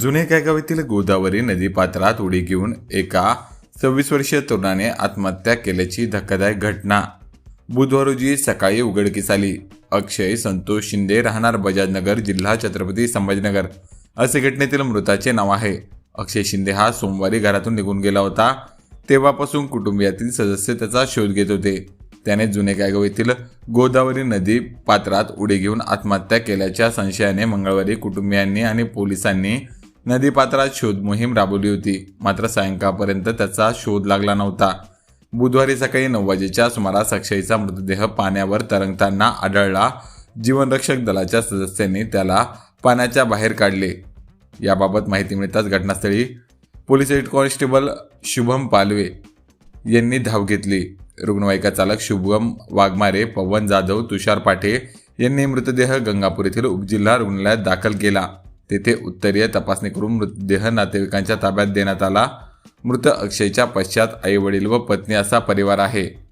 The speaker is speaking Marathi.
जुने कायगाव येथील गोदावरी नदीपात्रात उडी घेऊन एका सव्वीस वर्षीय तरुणाने आत्महत्या केल्याची धक्कादायक घटना. बुधवार रोजी सकाळी उघडकीस आली. अक्षय संतोष शिंदे राहणार बजाजनगर जिल्हा छत्रपती संभाजीनगर. असे घटनेतील मृताचे नाव आहे. अक्षय शिंदे हा सोमवारी घरातून निघून गेला होता. तेव्हापासून कुटुंबियातील सदस्य त्याचा शोध घेत होते. त्याने जुने कायगाव येथील गोदावरी नदी पात्रात उडी घेऊन आत्महत्या केल्याच्या संशयाने मंगळवारी कुटुंबियांनी आणि पोलिसांनी नदीपात्रात शोध मोहीम राबवली होती. मात्र सायंकाळपर्यंत त्याचा शोध लागला नव्हता. बुधवारी सकाळी नऊ वाजेच्या सुमारास अक्षयचा मृतदेह पाण्यावर तरंगताना आढळला. जीवनरक्षक दलाच्या सदस्यांनी त्याला पाण्याच्या बाहेर काढले. याबाबत माहिती मिळताच घटनास्थळी police head constable Shubham Palve यांनी धाव घेतली. रुग्णवाहिका चालक शुभम वाघमारे पवन जाधव तुषार पाठे यांनी मृतदेह गंगापूर येथील उपजिल्हा रुग्णालयात दाखल केला. तेथे उत्तरीय तपासणी करून मृतदेह नातेवाईकांच्या ताब्यात देण्यात आला. मृत अक्षयच्या पश्चात आई वडील व पत्नी असा परिवार आहे.